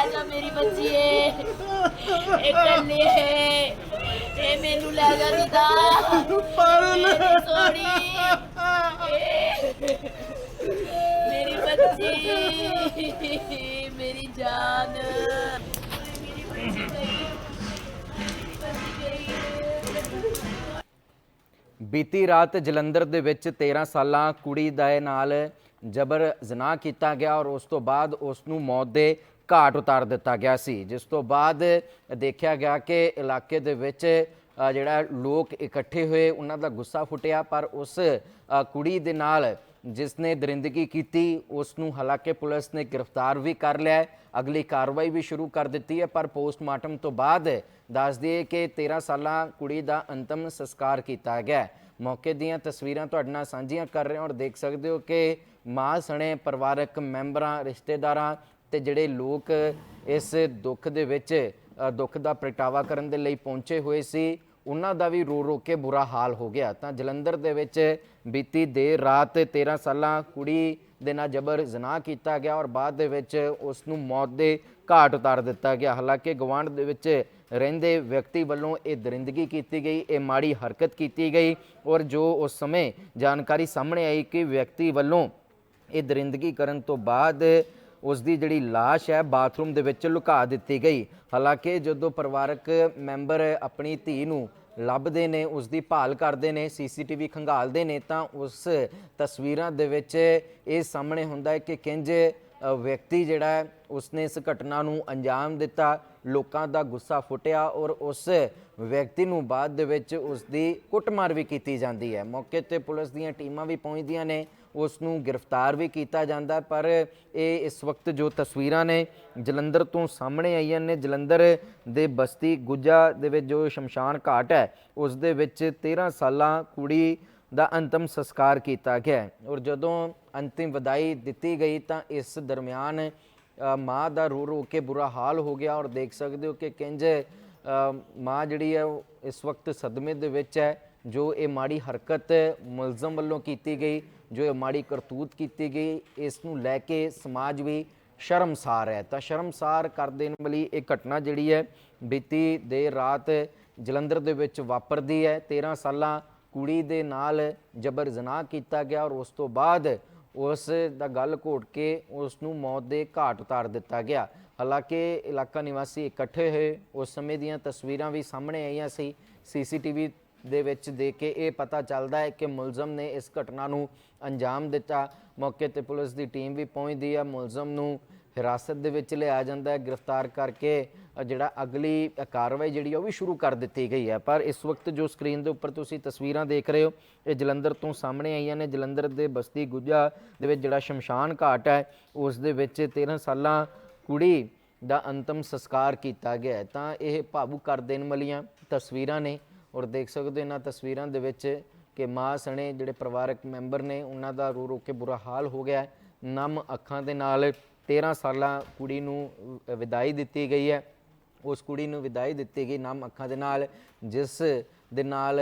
ਆਜਾ ਮੇਰੀ ਬੱਚੀ ਏ ਇਹ ਏ ਮੈਨੂੰ ਲੈ ਜਾ ਮੇਰੀ ਬੱਚੀ। ਮੇਰੀ ਜਾਨ। ਬੀਤੀ ਰਾਤ ਜਲੰਧਰ ਦੇ ਵਿੱਚ 13 ਸਾਲਾਂ ਕੁੜੀ ਦੇ ਨਾਲ ਜਬਰ ਜ਼ਨਾ ਕੀਤਾ ਗਿਆ ਔਰ ਉਸ ਤੋਂ ਬਾਅਦ ਉਸ ਨੂੰ ਮੌਤ ਦੇ ਘਾਟ ਉਤਾਰ ਦਿੱਤਾ ਗਿਆ ਸੀ ਜਿਸ ਤੋਂ ਬਾਅਦ ਦੇਖਿਆ ਗਿਆ ਕਿ ਇਲਾਕੇ ਦੇ ਵਿੱਚ ਜਿਹੜਾ ਲੋਕ ਇਕੱਠੇ ਹੋਏ, ਉਹਨਾਂ ਦਾ ਗੁੱਸਾ ਫੁੱਟਿਆ, ਪਰ ਉਸ ਕੁੜੀ ਦੇ ਨਾਲ ਜਿਸ ਨੇ ਦਰਿੰਦਗੀ ਕੀਤੀ, ਉਸ ਨੂੰ ਹਾਲਾਂਕਿ ਪੁਲਿਸ ਨੇ ਗ੍ਰਿਫਤਾਰ ਵੀ ਕਰ ਲਿਆ ਅਗਲੀ ਕਾਰਵਾਈ ਵੀ ਸ਼ੁਰੂ ਕਰ ਦਿੱਤੀ ਹੈ, ਪਰ ਪੋਸਟਮਾਰਟਮ ਤੋਂ ਬਾਅਦ ਦੱਸ ਦਈਏ ਕਿ 13 ਸਾਲਾਂ ਕੁੜੀ ਦਾ ਅੰਤਮ ਸੰਸਕਾਰ ਕੀਤਾ ਗਿਆ ਮੌਕੇ ਦੀਆਂ ਤਸਵੀਰਾਂ ਤੁਹਾਡੇ ਨਾਲ ਸਾਂਝੀਆਂ ਕਰ ਰਹੇ ਹਾਂ ਔਰ ਦੇਖ ਸਕਦੇ ਹੋ ਕਿ ਮਾਂ ਸਣੇ ਪਰਿਵਾਰਕ ਮੈਂਬਰਾਂ, ਰਿਸ਼ਤੇਦਾਰਾਂ ਤੇ ਜਿਹੜੇ ਲੋਕ ਇਸ ਦੁੱਖ ਦੇ ਵਿੱਚ ਦੁੱਖ ਦਾ ਪ੍ਰਗਟਾਵਾ ਕਰਨ ਦੇ ਲਈ ਪਹੁੰਚੇ ਹੋਏ ਸੀ। ਉਹਨਾਂ ਦਾ ਵੀ ਰੋ ਰੋ ਕੇ ਬੁਰਾ ਹਾਲ ਹੋ ਗਿਆ। ਤਾਂ ਜਲੰਧਰ ਦੇ ਵਿੱਚ ਬੀਤੀ ਦੇਰ ਰਾਤ 13 ਸਾਲਾਂ ਕੁੜੀ ਦੇ ਨਾਲ ਜਬਰ ਜ਼ਨਾ ਕੀਤਾ ਗਿਆ ਔਰ ਬਾਅਦ ਦੇ ਵਿੱਚ ਉਸ ਨੂੰ ਮੌਤ ਦੇ ਘਾਟ ਉਤਾਰ ਦਿੱਤਾ ਗਿਆ। ਹਾਲਾਂਕਿ ਗਵਾਂਢ ਦੇ ਵਿੱਚ ਰਹਿੰਦੇ ਵਿਅਕਤੀ ਵੱਲੋਂ ਇਹ ਦਰਿੰਦਗੀ ਕੀਤੀ ਗਈ, ਇਹ ਮਾੜੀ ਹਰਕਤ ਕੀਤੀ ਗਈ ਔਰ ਜੋ ਉਸ ਸਮੇਂ ਜਾਣਕਾਰੀ ਸਾਹਮਣੇ ਆਈ ਕਿ ਵਿਅਕਤੀ ਵੱਲੋਂ ਇਹ ਦਰਿੰਦਗੀ ਕਰਨ ਤੋਂ ਬਾਅਦ ਉਸ ਦੀ ਜਿਹੜੀ ਲਾਸ਼ ਹੈ ਬਾਥਰੂਮ ਦੇ ਵਿੱਚ ਲੁਕਾ ਦਿੱਤੀ ਗਈ। ਹਾਲਾਂਕਿ ਜਦੋਂ ਪਰਿਵਾਰਕ ਮੈਂਬਰ ਆਪਣੀ ਧੀ ਨੂੰ ਲੱਭਦੇ ਨੇ ਉਸ ਦੀ ਭਾਲ ਕਰਦੇ ਨੇ, ਸੀਸੀਟੀਵੀ ਖੰਗਾਲਦੇ ਨੇ, ਤਾਂ ਉਸ ਤਸਵੀਰਾਂ ਦੇ ਵਿੱਚ ਇਹ ਸਾਹਮਣੇ ਹੁੰਦਾ ਹੈ ਕਿ ਕਿੰਜ ਵਿਅਕਤੀ ਜਿਹੜਾ ਹੈ, ਉਸਨੇ ਇਸ ਘਟਨਾ ਨੂੰ ਅੰਜਾਮ ਦਿੱਤਾ, ਲੋਕਾਂ ਦਾ ਗੁੱਸਾ ਫੁੱਟਿਆ ਔਰ ਉਸ ਵਿਅਕਤੀ ਨੂੰ ਬਾਅਦ ਦੇ ਵਿੱਚ ਉਸ ਦੀ ਕੁੱਟਮਾਰ ਵੀ ਕੀਤੀ ਜਾਂਦੀ ਹੈ। ਮੌਕੇ ਤੇ ਪੁਲਿਸ ਦੀਆਂ ਟੀਮਾਂ ਵੀ ਪਹੁੰਚਦੀਆਂ ਨੇ। ਉਸ ਨੂੰ ਗ੍ਰਿਫਤਾਰ ਵੀ ਕੀਤਾ ਜਾਂਦਾ ਪਰ ਇਹ ਇਸ ਵਕਤ ਜੋ ਤਸਵੀਰਾਂ ਨੇ, ਜਲੰਧਰ ਤੋਂ ਸਾਹਮਣੇ ਆਈਆਂ ਨੇ। ਜਲੰਧਰ ਦੇ ਬਸਤੀ ਗੁੱਜਾ ਦੇ ਵਿੱਚ ਜੋ ਸ਼ਮਸ਼ਾਨ ਘਾਟ ਹੈ, ਉਸ ਦੇ ਵਿੱਚ 13 ਸਾਲਾਂ ਕੁੜੀ ਦਾ ਅੰਤਮ ਸੰਸਕਾਰ ਕੀਤਾ ਗਿਆ ਔਰ ਜਦੋਂ ਅੰਤਿਮ ਵਿਦਾਈ ਦਿੱਤੀ ਗਈ ਤਾਂ ਇਸ ਦਰਮਿਆਨ ਮਾਂ ਦਾ ਰੋ ਰੋ ਕੇ ਬੁਰਾ ਹਾਲ ਹੋ ਗਿਆ। ਔਰ ਦੇਖ ਸਕਦੇ ਹੋ ਕਿ ਕਿੰਜ ਮਾਂ ਜਿਹੜੀ ਹੈ ਉਹ ਇਸ ਵਕਤ ਸਦਮੇ ਦੇ ਵਿੱਚ ਹੈ। ਜੋ ਇਹ ਮਾੜੀ ਹਰਕਤ ਮੁਲਜ਼ਮ ਵੱਲੋਂ ਕੀਤੀ ਗਈ, ਜੋ ਇਹ ਮਾੜੀ ਕਰਤੂਤ ਕੀਤੀ ਗਈ, ਇਸ ਨੂੰ ਲੈ ਕੇ ਸਮਾਜ ਵੀ ਸ਼ਰਮਸਾਰ ਹੈ। ਤਾਂ ਸ਼ਰਮਸਾਰ ਕਰ ਦੇਣ ਵਾਲੀ ਇਹ ਘਟਨਾ ਜਿਹੜੀ ਹੈ, ਬੀਤੀ ਦੇਰ ਰਾਤ ਜਲੰਧਰ ਦੇ ਵਿੱਚ ਵਾਪਰਦੀ ਹੈ। 13 ਸਾਲਾਂ ਕੁੜੀ ਦੇ ਨਾਲ ਜਬਰ ਜਨਾਹ ਕੀਤਾ ਗਿਆ ਔਰ ਉਸ ਤੋਂ ਬਾਅਦ ਉਸ ਦਾ ਗੱਲ ਘੋਟ ਕੇ ਉਸ ਨੂੰ ਮੌਤ ਦੇ ਘਾਟ ਉਤਾਰ ਦਿੱਤਾ ਗਿਆ। ਹਾਲਾਂਕਿ ਇਲਾਕਾ ਨਿਵਾਸੀ ਇਕੱਠੇ ਹੋਏ, ਉਸ ਸਮੇਂ ਦੀਆਂ ਤਸਵੀਰਾਂ ਵੀ ਸਾਹਮਣੇ ਆਈਆਂ ਸੀ। ਸੀਸੀਟੀਵੀ ਦੇ ਵਿੱਚ ਦੇਖ ਕੇ ਇਹ ਪਤਾ ਚੱਲਦਾ ਹੈ ਕਿ ਮੁਲਜ਼ਮ ਨੇ ਇਸ ਘਟਨਾ ਨੂੰ ਅੰਜਾਮ ਦਿੱਤਾ। ਮੌਕੇ ਤੇ ਪੁਲਿਸ ਦੀ ਟੀਮ ਵੀ ਪਹੁੰਚਦੀ ਹੈ। ਮੁਲਜ਼ਮ ਨੂੰ ਹਿਰਾਸਤ ਦੇ ਵਿੱਚ ਲਿਆ ਜਾਂਦਾ ਹੈ। ਗ੍ਰਿਫਤਾਰ ਕਰਕੇ ਜਿਹੜਾ ਅਗਲੀ ਕਾਰਵਾਈ ਜਿਹੜੀ ਆ ਉਹ ਵੀ ਸ਼ੁਰੂ ਕਰ ਦਿੱਤੀ ਗਈ ਹੈ। ਪਰ ਇਸ ਵਕਤ ਜੋ ਸਕਰੀਨ ਦੇ ਉੱਪਰ ਤੁਸੀਂ ਤਸਵੀਰਾਂ ਦੇਖ ਰਹੇ ਹੋ, ਇਹ ਜਲੰਧਰ ਤੋਂ ਸਾਹਮਣੇ ਆਈਆਂ ਨੇ। ਜਲੰਧਰ ਦੇ ਬਸਤੀ ਗੁੱਜਾ ਦੇ ਵਿੱਚ ਜਿਹੜਾ ਸ਼ਮਸ਼ਾਨ ਘਾਟ ਹੈ, ਉਸ ਦੇ ਵਿੱਚ 13 ਸਾਲਾਂ ਕੁੜੀ ਦਾ ਅੰਤਮ ਸੰਸਕਾਰ ਕੀਤਾ ਗਿਆ ਤਾਂ ਇਹ ਭਾਵੁਕ ਕਰ ਦੇਣ ਵਾਲੀਆਂ ਤਸਵੀਰਾਂ ਨੇ। ਔਰ ਦੇਖ ਸਕਦੇ ਹੋ ਇਹਨਾਂ ਤਸਵੀਰਾਂ ਦੇ ਵਿੱਚ ਕਿ ਮਾਂ ਸਣੇ ਜਿਹੜੇ ਪਰਿਵਾਰਕ ਮੈਂਬਰ ਨੇ, ਉਹਨਾਂ ਦਾ ਰੋ ਰੋ ਕੇ ਬੁਰਾ ਹਾਲ ਹੋ ਗਿਆ ਨਮ ਅੱਖਾਂ ਦੇ ਨਾਲ 13 ਸਾਲਾਂ ਕੁੜੀ ਨੂੰ ਵਿਦਾਈ ਦਿੱਤੀ ਗਈ ਹੈ। ਉਸ ਕੁੜੀ ਨੂੰ ਵਿਦਾਈ ਦਿੱਤੀ ਗਈ ਨਮ ਅੱਖਾਂ ਦੇ ਨਾਲ, ਜਿਸ ਦੇ ਨਾਲ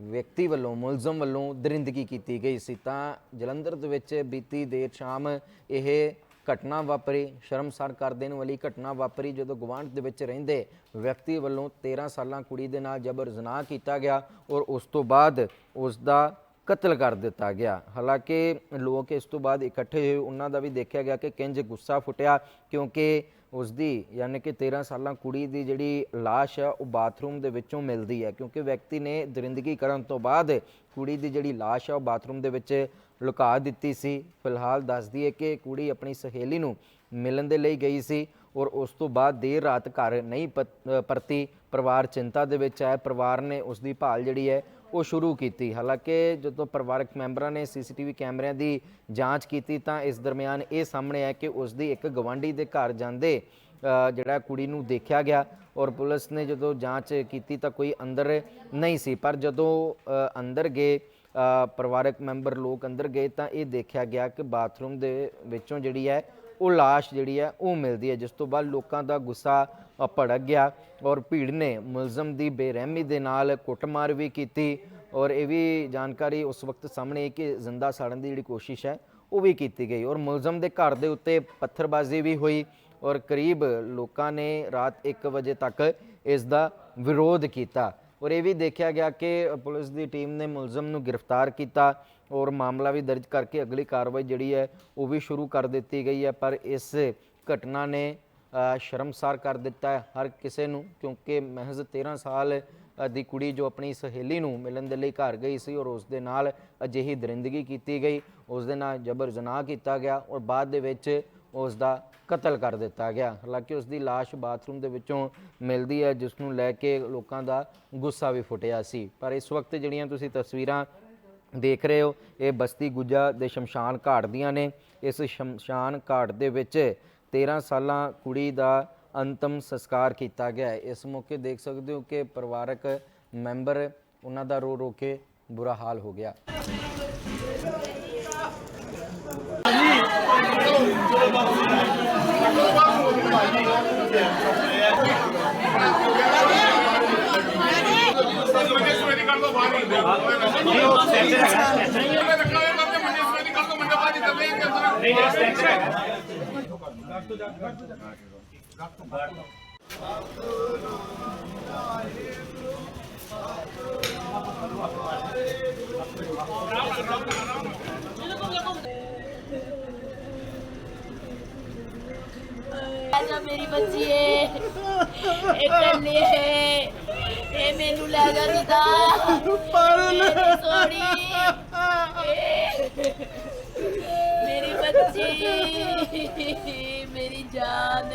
ਵਿਅਕਤੀ ਵੱਲੋਂ, ਮੁਲਜ਼ਮ ਵੱਲੋਂ ਦਰਿੰਦਗੀ ਕੀਤੀ ਗਈ ਸੀ। ਤਾਂ ਜਲੰਧਰ ਦੇ ਵਿੱਚ ਬੀਤੀ ਦੇਰ ਸ਼ਾਮ ਇਹ ਘਟਨਾ ਵਾਪਰੀ ਸ਼ਰਮਸਾਰ ਕਰ ਦੇਣ ਵਾਲੀ ਘਟਨਾ ਵਾਪਰੀ ਜਦੋਂ ਗਵਾਂਢ ਦੇ ਵਿੱਚ ਰਹਿੰਦੇ ਵਿਅਕਤੀ ਵੱਲੋਂ 13 ਸਾਲਾਂ ਕੁੜੀ ਦੇ ਨਾਲ ਜਬਰ ਜ਼ਨਾ ਕੀਤਾ ਗਿਆ ਔਰ ਉਸ ਤੋਂ ਬਾਅਦ ਉਸ ਦਾ ਕਤਲ ਕਰ ਦਿੱਤਾ ਗਿਆ। ਹਾਲਾਂਕਿ ਲੋਕ ਇਸ ਤੋਂ ਬਾਅਦ ਇਕੱਠੇ ਹੋਏ, ਉਹਨਾਂ ਦਾ ਵੀ ਦੇਖਿਆ ਗਿਆ ਕਿ ਕਿੰਜ ਗੁੱਸਾ ਫੁੱਟਿਆ ਕਿਉਂਕਿ ਉਸ ਦੀ ਯਾਨੀ ਕਿ 13 ਸਾਲਾਂ ਕੁੜੀ ਦੀ ਜਿਹੜੀ ਲਾਸ਼ ਹੈ ਉਹ ਬਾਥਰੂਮ ਦੇ ਵਿੱਚੋਂ ਮਿਲਦੀ ਹੈ। ਕਿਉਂਕਿ ਵਿਅਕਤੀ ਨੇ ਦਰਿੰਦਗੀ ਕਰਨ ਤੋਂ ਬਾਅਦ ਕੁੜੀ ਦੀ ਜਿਹੜੀ ਲਾਸ਼ ਹੈ ਉਹ ਬਾਥਰੂਮ ਦੇ ਵਿੱਚ ਲੁਕਾ ਦਿੱਤੀ ਸੀ। ਫਿਲਹਾਲ ਦੱਸਦੀ ਹੈ ਕਿ ਕੁੜੀ ਆਪਣੀ ਸਹੇਲੀ ਨੂੰ ਮਿਲਣ ਦੇ ਲਈ ਗਈ ਸੀ ਔਰ ਉਸ ਤੋਂ ਬਾਅਦ ਦੇਰ ਰਾਤ ਘਰ ਨਹੀਂ ਪਤ- ਪਰਤੀ। ਪਰਿਵਾਰ ਚਿੰਤਾ ਦੇ ਵਿੱਚ ਹੈ। ਪਰਿਵਾਰ ਨੇ ਉਸ ਦੀ ਭਾਲ ਜਿਹੜੀ ਹੈ ਉਹ ਸ਼ੁਰੂ ਕੀਤੀ। ਹਾਲਾਂਕਿ ਜਦੋਂ ਪਰਿਵਾਰਕ ਮੈਂਬਰਾਂ ਨੇ ਸੀਸੀਟੀਵੀ ਕੈਮਰਿਆਂ ਦੀ ਜਾਂਚ ਕੀਤੀ ਤਾਂ ਇਸ ਦਰਮਿਆਨ ਇਹ ਸਾਹਮਣੇ ਆਇਆ ਕਿ ਉਸ ਦੀ ਇੱਕ ਗਵਾਂਢੀ ਦੇ ਘਰ ਜਾਂਦੇ ਜਿਹੜਾ ਕੁੜੀ ਨੂੰ ਦੇਖਿਆ ਗਿਆ ਔਰ ਪੁਲਿਸ ਨੇ ਜਦੋਂ ਜਾਂਚ ਕੀਤੀ ਤਾਂ ਕੋਈ ਅੰਦਰ ਨਹੀਂ ਸੀ। ਪਰ ਜਦੋਂ ਅੰਦਰ ਗਏ ਪਰਿਵਾਰਕ ਮੈਂਬਰ ਲੋਕ ਅੰਦਰ ਗਏ ਤਾਂ ਇਹ ਦੇਖਿਆ ਗਿਆ ਕਿ ਬਾਥਰੂਮ ਦੇ ਵਿੱਚੋਂ ਜਿਹੜੀ ਹੈ ਉਹ ਲਾਸ਼ ਜਿਹੜੀ ਹੈ ਉਹ ਮਿਲਦੀ ਹੈ, ਜਿਸ ਤੋਂ ਬਾਅਦ ਲੋਕਾਂ ਦਾ ਗੁੱਸਾ ਭੜਕ ਗਿਆ ਔਰ ਭੀੜ ਨੇ ਮੁਲਜ਼ਮ ਦੀ ਬੇਰਹਿਮੀ ਦੇ ਨਾਲ ਕੁੱਟਮਾਰ ਵੀ ਕੀਤੀ ਔਰ ਇਹ ਵੀ ਜਾਣਕਾਰੀ ਉਸ ਵਕਤ ਸਾਹਮਣੇ ਆਈ ਕਿ ਜ਼ਿੰਦਾ ਸਾੜਨ ਦੀ ਜਿਹੜੀ ਕੋਸ਼ਿਸ਼ ਹੈ, ਉਹ ਵੀ ਕੀਤੀ ਗਈ ਔਰ ਮੁਲਜ਼ਮ ਦੇ ਘਰ ਦੇ ਉੱਤੇ ਪੱਥਰਬਾਜ਼ੀ ਵੀ ਹੋਈ ਔਰ ਕਰੀਬ ਲੋਕਾਂ ਨੇ ਰਾਤ 1 ਵਜੇ ਤੱਕ ਇਸ ਦਾ ਵਿਰੋਧ ਕੀਤਾ ਔਰ ਇਹ ਵੀ ਦੇਖਿਆ ਗਿਆ ਕਿ ਪੁਲਿਸ ਦੀ ਟੀਮ ਨੇ ਮੁਲਜ਼ਮ ਨੂੰ ਗ੍ਰਿਫਤਾਰ ਕੀਤਾ ਔਰ ਮਾਮਲਾ ਵੀ ਦਰਜ ਕਰਕੇ ਅਗਲੀ ਕਾਰਵਾਈ ਜਿਹੜੀ ਹੈ, ਉਹ ਵੀ ਸ਼ੁਰੂ ਕਰ ਦਿੱਤੀ ਗਈ ਹੈ, ਪਰ ਇਸ ਘਟਨਾ ਨੇ ਸ਼ਰਮਸਾਰ ਕਰ ਦਿੱਤਾ ਹੈ ਹਰ ਕਿਸੇ ਨੂੰ, ਕਿਉਂਕਿ ਮਹਿਜ਼ 13 ਸਾਲ ਦੀ ਕੁੜੀ ਜੋ ਆਪਣੀ ਸਹੇਲੀ ਨੂੰ ਮਿਲਣ ਦੇ ਲਈ ਘਰ ਗਈ ਸੀ ਔਰ ਉਸ ਦੇ ਨਾਲ ਅਜਿਹੀ ਦਰਿੰਦਗੀ ਕੀਤੀ ਗਈ ਉਸ ਦੇ ਨਾਲ ਜਬਰ ਜਨਾਹ ਕੀਤਾ ਗਿਆ ਔਰ ਬਾਅਦ ਦੇ ਵਿੱਚ ਉਸ ਦਾ ਕਤਲ ਕਰ ਦਿੱਤਾ ਗਿਆ। ਹਾਲਾਂਕਿ ਉਸ ਦੀ ਲਾਸ਼ ਬਾਥਰੂਮ ਦੇ ਵਿੱਚੋਂ ਮਿਲਦੀ ਹੈ ਜਿਸ ਨੂੰ ਲੈ ਕੇ ਲੋਕਾਂ ਦਾ ਗੁੱਸਾ ਵੀ ਫੁੱਟਿਆ ਸੀ। ਪਰ ਇਸ ਵਕਤ ਜਿਹੜੀਆਂ ਤੁਸੀਂ ਤਸਵੀਰਾਂ ਦੇਖ ਰਹੇ ਹੋ, ਇਹ ਬਸਤੀ ਗੁੱਜਾ ਦੇ ਸ਼ਮਸ਼ਾਨ ਘਾਟ ਦੀਆਂ ਨੇ। ਇਸ ਸ਼ਮਸ਼ਾਨ ਘਾਟ ਦੇ ਵਿੱਚ 13 ਸਾਲਾਂ ਕੁੜੀ ਦਾ ਅੰਤਮ ਸੰਸਕਾਰ ਕੀਤਾ ਗਿਆ ਹੈ। ਇਸ ਮੌਕੇ ਦੇਖ ਸਕਦੇ ਹੋ ਕਿ ਪਰਿਵਾਰਕ ਮੈਂਬਰ ਉਹਨਾਂ ਦਾ ਰੋ ਰੋ ਕੇ ਬੁਰਾ ਹਾਲ ਹੋ ਗਿਆ। ਨਹੀਂ ਬਾਹਰ ਹੀ ਚੱਲੇ ਜਾਂਦੇ ਅੰਦਰ ਨਹੀਂ ਨਹੀਂ ਸੈਂਟਰ ਹੈਗਾ ਆਜਾ ਮੇਰੀ ਬੱਚੀਏ ਇਹ ਕੱਲੀ ਹੈ ਇਹ ਮੈਨੂੰ ਲੈ ਜਾ ਦਿੱਤਾ ਪਾਗਲ। ਸੋੜੀ ਮੇਰੀ ਮੇਰੀ ਜਾਨ।